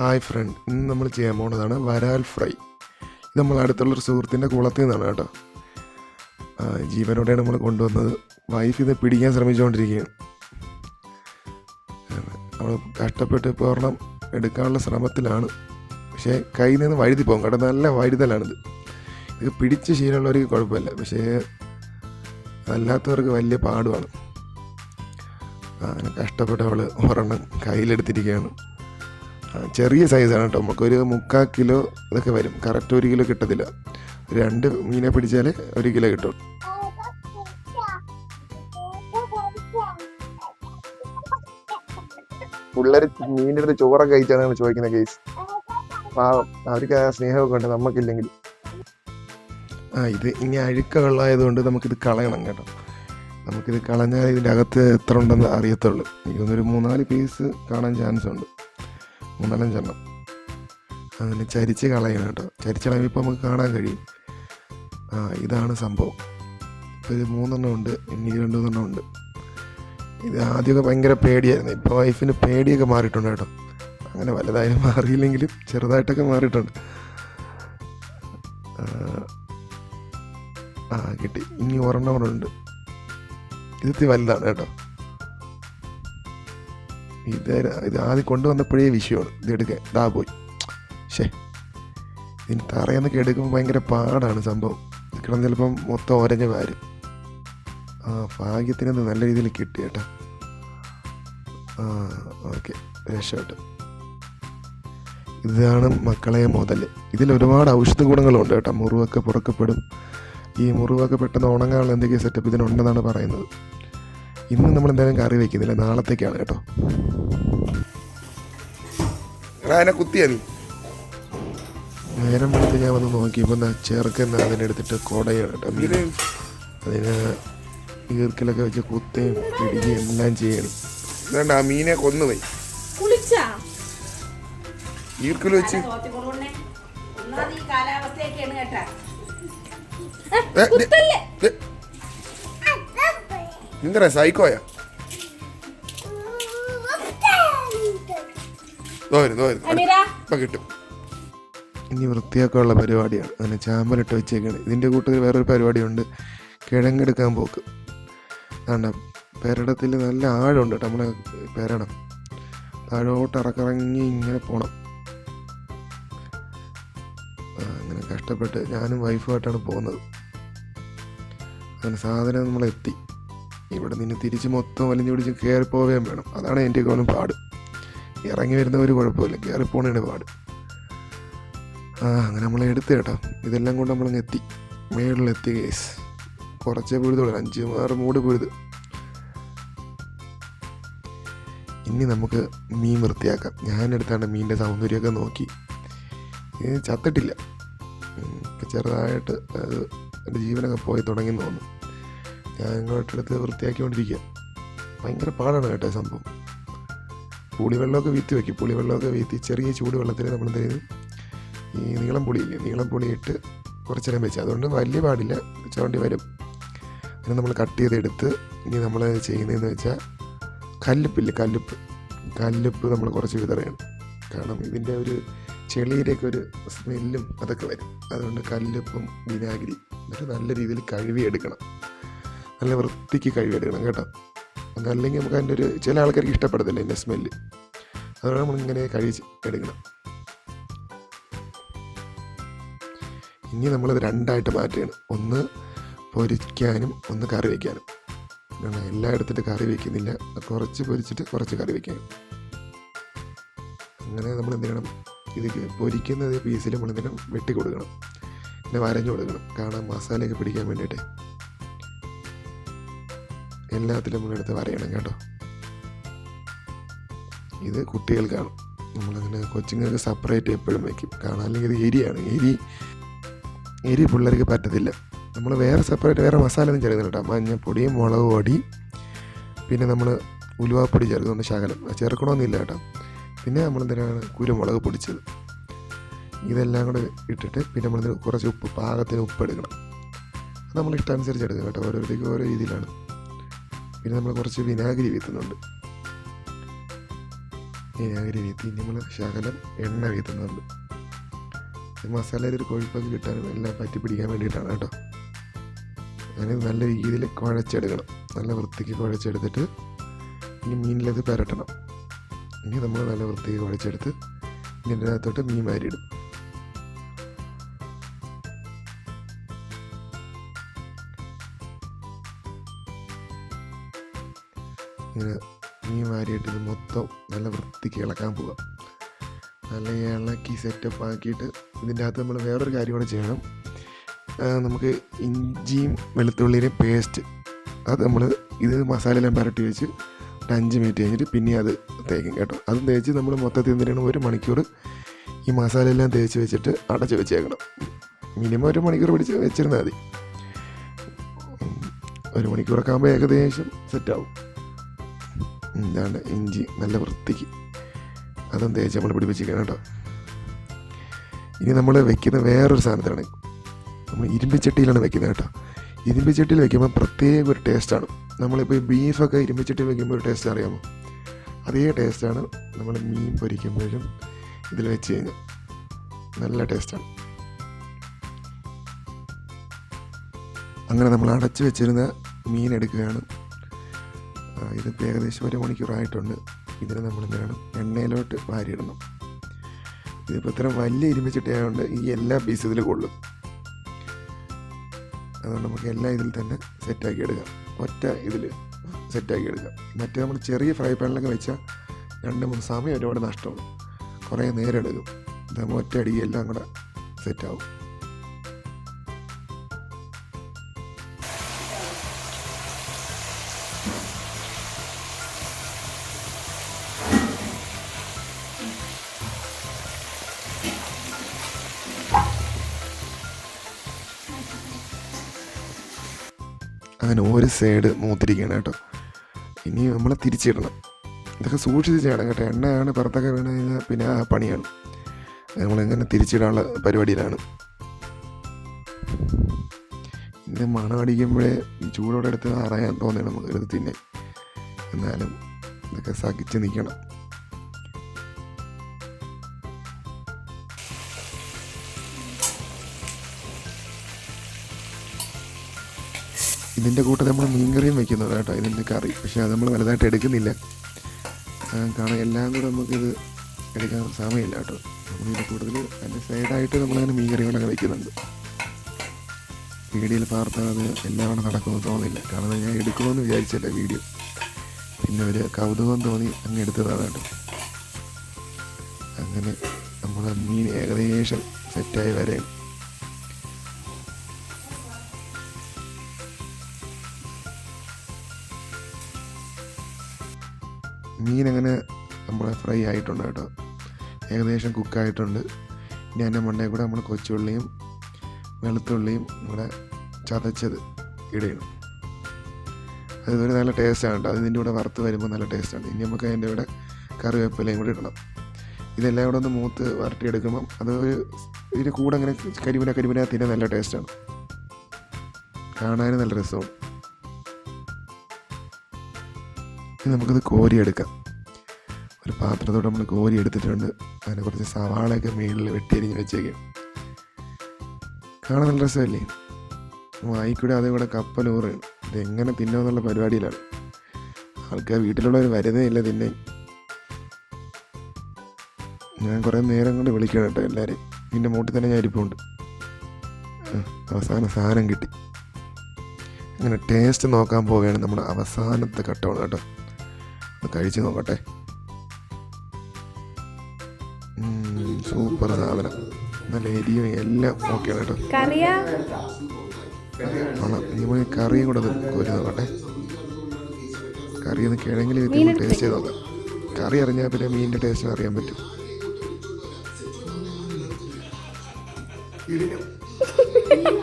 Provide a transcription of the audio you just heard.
Hi front ഇന്ന് നമ്മൾ ചെയ്യാൻ പോണതാണ് വരാൽ ഫ്രൈ. ഇത് നമ്മൾ അടുത്തുള്ളൊരു സുഹൃത്തിന്റെ കുളത്തിൽ നിന്നാണ് കേട്ടോ. ജീവനോടെയാണ് നമ്മൾ കൊണ്ടുവന്നത്. വൈഫ് ഇത് പിടിക്കാൻ ശ്രമിച്ചുകൊണ്ടിരിക്കുകയാണ്. നമ്മൾ കഷ്ടപ്പെട്ട് ഇപ്പോൾ ഒരെണ്ണം എടുക്കാനുള്ള ശ്രമത്തിലാണ്. പക്ഷേ കയ്യിൽ നിന്ന് വഴുതി പോകും കേട്ടോ. നല്ല വഴുതലാണിത്. ഇത് പിടിച്ച് ശീലമുള്ളവർക്ക് കുഴപ്പമില്ല. പക്ഷേ അല്ലാത്തവർക്ക് വലിയ പാടുമാണ്. അങ്ങനെ കഷ്ടപ്പെട്ട് അവൾ ഒരെണ്ണം കയ്യിലെടുത്തിരിക്കുകയാണ്. ചെറിയ സൈസാണ് കേട്ടോ. നമുക്കൊരു മുക്കാൽ കിലോ ഇതൊക്കെ വരും. കറക്റ്റ് ഒരു കിലോ കിട്ടത്തില്ല. രണ്ട് മീനെ പിടിച്ചാൽ ഒരു കിലോ കിട്ടും പിള്ളേർ മീനിന്റെ അടുത്ത് ചോറൊക്കെ കഴിച്ചാണ് ചോദിക്കുന്ന കേസ് പാവം അവർക്ക് ആ സ്നേഹമൊക്കെ ഉണ്ട്. നമുക്കില്ലെങ്കിൽ ആ ഇത് ഇനി അഴുക്ക വെള്ളമായതുകൊണ്ട് നമുക്കിത് കളയണം കേട്ടോ. നമുക്കിത് കളഞ്ഞാൽ ഇതിന്റെ അകത്ത് എത്ര ഉണ്ടെന്ന് അറിയത്തുള്ളൂ. ഇതൊന്നൊരു മൂന്നാൽ പീസ് കാണാൻ ചാൻസ് ഉണ്ട്. മൂന്നാലഞ്ചെണ്ണം. അങ്ങനെ ചരിച്ച് കളയണം കേട്ടോ. ചരിച്ച് കളയുമ്പോൾ ഇപ്പോൾ നമുക്ക് കാണാൻ കഴിയും. ആ ഇതാണ് സംഭവം. ഇപ്പോൾ ഇത് മൂന്നെണ്ണം ഉണ്ട് ഇനി രണ്ട് മൂന്നെണ്ണം ഉണ്ട്. ഇത് ആദ്യമൊക്കെ ഭയങ്കര പേടിയായിരുന്നു. ഇപ്പോൾ വൈഫിന് പേടിയൊക്കെ മാറിയിട്ടുണ്ട് കേട്ടോ. അങ്ങനെ വലുതായാലും മാറിയില്ലെങ്കിലും ചെറുതായിട്ടൊക്കെ മാറിയിട്ടുണ്ട്. ആ, കിട്ടി. ഇനി ഒരെണ്ണം കൂടെ ഉണ്ട്. ഇതിത്തി വലുതാണ് കേട്ടോ. ഇത് ഇത് ആദ്യം കൊണ്ടുവന്നപ്പോഴേ വിഷയമാണ്. ഇത് എടുക്കാൻ. ഇതാ പോയി. ഷേ ഇതിന് തറയെന്നൊക്കെ എടുക്കുമ്പോൾ ഭയങ്കര പാടാണ് സംഭവം. കിടന്ന് ചിലപ്പം മൊത്തം ഒരഞ്ഞ് വാരും. ആ ഭാഗ്യത്തിന് നല്ല രീതിയിൽ കിട്ടി കേട്ടോ. ആ ഓക്കെ. രക്ഷപ്പെട്ടു. ഇതാണ് മക്കളെ മുതൽ ഇതിൽ ഒരുപാട് ഔഷധ ഗുണങ്ങളുണ്ട് കേട്ടോ. മുറിവൊക്കെ പുറക്കപ്പെടും. ഈ മുറിവൊക്കെ പെട്ടെന്ന് ഉണങ്ങാനുള്ള എന്തൊക്കെയാണ് സെറ്റപ്പ് ഇതിനുണ്ടെന്നാണ് പറയുന്നത്. ഇന്ന് നമ്മൾ എന്തായാലും കറി വെക്കുന്നില്ല. നാളത്തേക്കാണ് കേട്ടോ. എന്നെ കുത്തിയാ നീ. നേരം വെളുത്ത് ഞാൻ വന്ന് നോക്കിയപ്പോൾ എന്താ ചെറുക്കുന്ന അതിനെടുത്തിട്ട് കൊടയാണ് കേട്ടോ. മീൻ അതിന് ഈർക്കിലൊക്കെ വെച്ച് കുത്തുകയും പിടിക്കുകയും എല്ലാം ചെയ്യണം. ഇതാണ്ട് ആ മീനെ കൊന്നുപോയി. കുളിച്ചാ? ഈർക്കിൽ വെച്ച്. കാലാവസ്ഥയൊക്കെയാണ് കേട്ടാ. നിങ്ങടെ സൈക്കോയാ കിട്ടും. ഇനി വൃത്തിയാക്കാനുള്ള പരിപാടിയാണ്. അങ്ങനെ ചാമ്പലിട്ട് വെച്ചേക്കാണ്. ഇതിന്റെ കൂട്ടത്തിൽ വേറൊരു പരിപാടിയുണ്ട്. കിഴങ്ങെടുക്കാൻ പോക്ക്. കാരണം പെരടത്തിൽ നല്ല ആഴമുണ്ട് കേട്ടോ നമ്മളെ പെരടം. താഴോട്ട് ഇറക്കിറങ്ങി ഇങ്ങനെ പോണം. അങ്ങനെ കഷ്ടപ്പെട്ട് ഞാനും വൈഫുമായിട്ടാണ് പോകുന്നത്. അങ്ങനെ സാധനം നമ്മളെത്തി. ഇവിടെ നിന്ന് തിരിച്ച് മൊത്തം വലിഞ്ഞു പിടിച്ച് കയറി പോവുകയും വേണം. അതാണ് എന്റെ കോലം പാട്. ഇറങ്ങി വരുന്നവർ കുഴപ്പമില്ല. കയറി പോണേണ് പാട്. ആ അങ്ങനെ നമ്മൾ എടുത്ത് കേട്ടോ. ഇതെല്ലാം കൊണ്ട് നമ്മളങ്ങ് എത്തി. മേളിലെത്തി കേസ് കുറച്ചേ പുഴുതുള്ളൂ. അഞ്ച് ആറ് മൂട് പൊഴുത്. ഇനി നമുക്ക് മീൻ വൃത്തിയാക്കാം. ഞാനെടുത്താണ് മീനിന്റെ സൗന്ദര്യമൊക്കെ നോക്കി. ചത്തിട്ടില്ല. ചെറുതായിട്ട് അത് എന്റെ ജീവനൊക്കെ പോയി തുടങ്ങി തോന്നുന്നു. ഞാൻ ഇങ്ങോട്ടെടുത്ത് വൃത്തിയാക്കിക്കൊണ്ടിരിക്കുക. ഭയങ്കര പാടാണ് കേട്ടോ സംഭവം. പുളിവെള്ളമൊക്കെ വീത്തി വയ്ക്കും പുളിവെള്ളമൊക്കെ വീത്തി ചെറിയ ചൂടുവെള്ളത്തിൽ നമ്മൾ എന്ത് ചെയ്തു ഈ നീളം പുളിയില്ലേ? നീളം പുളിയിട്ട് കുറച്ച് നേരം വെച്ച്. അതുകൊണ്ട് വലിയ പാടില്ല. ചോണ്ടി വരും. അങ്ങനെ നമ്മൾ കട്ട് ചെയ്തെടുത്ത് ഇനി നമ്മൾ ചെയ്യുന്നതെന്ന് വെച്ചാൽ കല്ലുപ്പില്ലേ? കല്ലുപ്പ്. കല്ലുപ്പ് നമ്മൾ കുറച്ച് വിതറയാണ്. കാരണം ഇതിന്റെ ഒരു ചെളിയിലേക്ക് ഒരു സ്മെല്ലും അതൊക്കെ വരും. അതുകൊണ്ട് കല്ലുപ്പും വിനാഗിരി. എന്നിട്ട് നല്ല രീതിയിൽ കഴുകിയെടുക്കണം. നല്ല വൃത്തിക്ക് കഴുകിയെടുക്കണം കേട്ടോ. അതല്ലെങ്കിൽ നമുക്ക് അതിന്റെ ഒരു ചില ആൾക്കാർക്ക് ഇഷ്ടപ്പെടത്തില്ല എന്റെ സ്മെല്ല് അതുകൊണ്ട് നമ്മളിങ്ങനെ കഴിച്ച് എടുക്കണം. ഇനി നമ്മളത് രണ്ടായിട്ട് മാറ്റുകയാണ്. ഒന്ന് പൊരിക്കാനും ഒന്ന് കറി വയ്ക്കാനും കാരണം എല്ലാം എടുത്തിട്ട് കറി വയ്ക്കുന്നില്ല കുറച്ച് പൊരിച്ചിട്ട് കുറച്ച് കറി വയ്ക്കാനും അങ്ങനെ നമ്മൾ എന്ത് ചെയ്യണം? ഇത് പൊരിക്കുന്ന പീസിൽ നമ്മൾ എന്ത് ചെയ്യണം? വെട്ടി കൊടുക്കണം. പിന്നെ വരഞ്ഞു കൊടുക്കണം. കാരണം മസാലയൊക്കെ പിടിക്കാൻ വേണ്ടിയിട്ട്. എല്ലാത്തിലും നമ്മളെടുത്ത് വരയണം കേട്ടോ. ഇത് കുട്ടികൾക്കാണ്. നമ്മളങ്ങനെ കൊച്ചുങ്ങൾക്ക് സെപ്പറേറ്റ് എപ്പോഴും വയ്ക്കും കാരണം അല്ലെങ്കിൽ ഇത് എരിയാണ്. എരി എരി പിള്ളേർക്ക് പറ്റത്തില്ല. നമ്മൾ വേറെ സെപ്പറേറ്റ് വേറെ മസാല ഒന്നും ചേർക്കുന്നില്ല കേട്ടോ. മഞ്ഞപ്പൊടി മുളക് പൊടി പിന്നെ നമ്മൾ ഉലുവാപ്പൊടി ചേർക്കുന്നുണ്ട് ശകലം. ചേർക്കണമെന്നില്ല കേട്ടോ. പിന്നെ നമ്മൾ എന്തിനാണ് കുരുമുളക് പൊടിച്ചത്. ഇതെല്ലാം കൂടെ ഇട്ടിട്ട് പിന്നെ നമ്മൾ കുറച്ച് ഉപ്പ് പാകത്തിന് ഉപ്പ് എടുക്കണം. അത് നമ്മൾ ഇഷ്ടാനുസരിച്ച് എടുക്കുക കേട്ടോ. ഓരോരുത്തേക്കും ഓരോ രീതിയിലാണ്. പിന്നെ നമ്മൾ കുറച്ച് വിനാഗിരി വീത്തുന്നുണ്ട്. വിനാഗിരി വീത്തി നമ്മൾ ശകലം എണ്ണ വീത്തുന്നുണ്ട്. മസാലയിൽ ഒരു കൊഴുപ്പൊക്കെ കിട്ടാനും എല്ലാം പറ്റി പിടിക്കാൻ വേണ്ടിയിട്ടാണ് കേട്ടോ. അങ്ങനെ നല്ല രീതിയിൽ കുഴച്ചെടുക്കണം. നല്ല വൃത്തിക്ക് കുഴച്ചെടുത്തിട്ട് ഇനി മീനിലത് പരട്ടണം. ഇനി നമ്മൾ നല്ല വൃത്തിക്ക് കുഴച്ചെടുത്ത് ഇതിന്റെ അകത്തോട്ട് മീൻ വാരിയിടും. ഇങ്ങനെ ഈ മാരിയിട്ട് ഇത് മൊത്തം നല്ല വൃത്തിക്ക് ഇളക്കാൻ പോവുക നല്ല ഇളക്കി സെറ്റപ്പ് ആക്കിയിട്ട് ഇതിന്റെ അകത്ത് നമ്മൾ വേറൊരു കാര്യം കൂടെ ചെയ്യണം. നമുക്ക് ഇഞ്ചിയും വെളുത്തുള്ളിയുടെയും പേസ്റ്റ് അത് നമ്മൾ ഇത് മസാലയെല്ലാം പരട്ടി വെച്ച് ഒരു അഞ്ച് മിനിറ്റ് കഴിഞ്ഞിട്ട് പിന്നെ അത് തേക്കും കേട്ടോ. അത് തേച്ച് നമ്മൾ മൊത്തത്തിൽ എന്തിനാണ് ഒരു മണിക്കൂർ ഈ മസാലയെല്ലാം തേച്ച് വെച്ചിട്ട് അടച്ച് വെച്ചേക്കണം. മിനിമം ഒരു മണിക്കൂർ പിടിച്ച് വെച്ചിരുന്നാൽ മതി. ഒരു മണിക്കൂറൊക്കെ ആകുമ്പോൾ ഏകദേശം സെറ്റാവും ഇതാണ് ഇഞ്ചി നല്ല വൃത്തിക്ക് അതും തേച്ച് നമ്മൾ പിടിപ്പിച്ചിരിക്കണം കേട്ടോ. ഇനി നമ്മൾ വെക്കുന്ന വേറൊരു സാധനത്തിലാണ് നമ്മൾ ഇരുമ്പിച്ചട്ടിയിലാണ് വെക്കുന്നത് കേട്ടോ. ഇരുമ്പിച്ചട്ടിയിൽ വെക്കുമ്പോൾ പ്രത്യേക ഒരു ടേസ്റ്റാണ് നമ്മളിപ്പോൾ ഈ ബീഫൊക്കെ ഇരുമ്പിച്ചട്ടിയിൽ വെക്കുമ്പോൾ ഒരു ടേസ്റ്റ് അറിയാമോ? അതേ ടേസ്റ്റാണ് നമ്മൾ മീൻ പൊരിക്കുമ്പോഴും ഇതിൽ വെച്ച് കഴിഞ്ഞാൽ നല്ല ടേസ്റ്റാണ് അങ്ങനെ നമ്മൾ അടച്ചു വെച്ചിരുന്ന മീൻ എടുക്കുകയാണ്. ഇതിപ്പോൾ ഏകദേശം ഒരു മണിക്കൂറായിട്ടുണ്ട്. ഇതിനെ ചെയ്യണം എണ്ണയിലോട്ട് വാരിയിടണം. ഇതിപ്പോൾ ഇത്ര വലിയ ഇരുമ്പിച്ചിട്ടായതുകൊണ്ട് ഈ എല്ലാ പീസ് ഇതിൽ കൊള്ളും. അതുകൊണ്ട് നമുക്ക് എല്ലാം ഇതിൽ തന്നെ സെറ്റാക്കി എടുക്കാം. ഒറ്റ ഇതിൽ സെറ്റാക്കി എടുക്കാം. മറ്റേ നമ്മൾ ചെറിയ ഫ്രൈ പാനിലൊക്കെ വെച്ചാൽ രണ്ട് മൂന്ന് സമയം ഒരുപാട് നഷ്ടമാണ് കുറേ നേരം എടുക്കും. ഇതാകുമ്പോൾ ഒറ്റ അടിയെല്ലാം കൂടെ സെറ്റാവും അങ്ങനെ ഒരു സൈഡ് മൂത്തിരിക്കുകയാണ് കേട്ടോ. ഇനി നമ്മൾ തിരിച്ചിടണം. ഇതൊക്കെ സൂക്ഷിച്ച് ചെയ്യണം കേട്ടോ. എണ്ണയാണ് പുറത്തൊക്കെ വീണ് കഴിഞ്ഞാൽ പിന്നെ ആ പണിയാണ്. നമ്മളെങ്ങനെ തിരിച്ചിടാനുള്ള പരിപാടിയിലാണ്. ഇത് മണം അടിക്കുമ്പോഴേ ചൂടോടെ എടുത്ത് അറിയാൻ തോന്നിയാണ് നമുക്ക് എടുത്ത് തിന്നെ എന്നാലും ഇതൊക്കെ സഹിച്ച് നിൽക്കണം. ഇതിന്റെ കൂട്ടം നമ്മൾ മീൻകറിയും വെക്കുന്നത് കേട്ടോ ഇതിന്റെ കറി. പക്ഷേ അത് നമ്മൾ വലുതായിട്ട് എടുക്കുന്നില്ല. കാരണം എല്ലാം കൂടെ നമുക്കിത് എടുക്കാൻ സമയമില്ല കേട്ടോ. നമ്മളിതിന്റെ കൂടുതൽ അതിന്റെ സൈഡായിട്ട് നമ്മളങ്ങനെ മീൻകറികളൊക്കെ വെക്കുന്നുണ്ട്. വീഡിയോയിൽ പാർത്താൽ അത് എല്ലാം കൂടെ നടക്കുമെന്ന് തോന്നില്ല. കാരണം ഞാൻ എടുക്കുമെന്ന് വിചാരിച്ചല്ല വീഡിയോ. പിന്നെ ഒരു കൗതുകം തോന്നി അങ്ങ് എടുത്തതാണ് കേട്ടോ. അങ്ങനെ നമ്മൾ മീൻ ഏകദേശം സെറ്റായി വരെയാണ് മീൻ അങ്ങനെ നമ്മളെ ഫ്രൈ ആയിട്ടുണ്ട് കേട്ടോ. ഏകദേശം കുക്കായിട്ടുണ്ട്. ഇനി അതിന്റെ മണ്ണയിൽ കൂടെ നമ്മൾ കൊച്ചുള്ളിയും വെളുത്തുള്ളിയും ഇവിടെ ചതച്ചത് ഇടണം. അത് ഒരു നല്ല ടേസ്റ്റാണ് കേട്ടോ. അത് ഇതിന്റെ കൂടെ വറുത്ത് വരുമ്പോൾ നല്ല ടേസ്റ്റാണ് ഇനി നമുക്ക് അതിന്റെ കൂടെ കറിവേപ്പിലയും കൂടി ഇടണം. ഇതെല്ലാം കൂടെ ഒന്ന് മൂത്ത് വരട്ടിയെടുക്കുമ്പം അത് ഒരു ഇതിന്റെ കൂടെ അങ്ങനെ കരിമിന കരിമിന തിന്നെ നല്ല ടേസ്റ്റാണ് കാണാനും നല്ല രസമാണ് നമുക്കത് കോരിയെടുക്കാം. ഒരു പാത്രത്തോടെ നമ്മൾ കോരി എടുത്തിട്ടുണ്ട് അതിനെ കുറച്ച് സവാളയൊക്കെ മേളിൽ വെട്ടിയരിഞ്ഞ് വെച്ചേക്കും. കാണാൻ നല്ല രസമല്ലേ? വായിക്കൂടെ അതേ കൂടെ ഇതെങ്ങനെ തിന്നാന്നുള്ള പരിപാടിയിലാണ്. ആൾക്കാർ വീട്ടിലുള്ളവർ വരുന്നേ ഇല്ല തിന്നെ. ഞാൻ കുറേ നേരം കൊണ്ട് വിളിക്കണം കേട്ടോ എല്ലാവരെയും. ഇതിന്റെ മൂട്ടിൽ തന്നെ ഞാൻ ഇരിപ്പുണ്ട്. അവസാന സാധനം കിട്ടി. അങ്ങനെ ടേസ്റ്റ് നോക്കാൻ പോവുകയാണ് നമ്മുടെ അവസാനത്തെ ഘട്ടമാണ് കേട്ടോ. കഴിച്ച് നോക്കട്ടെ. സൂപ്പർ സാധനം. നല്ല എരിയും എല്ലാം ഓക്കെയാണ് കേട്ടോ. ഇനി പോയി കറിയും കൂടെ കോരി നോക്കട്ടെ. കറി ഒന്ന് കിഴങ്ങിൽ വെച്ച് ടേസ്റ്റ് ചെയ്ത് നോക്കാം. കറി അറിഞ്ഞാൽ പിന്നെ മീനിന്റെ ടേസ്റ്റ് അറിയാൻ പറ്റും.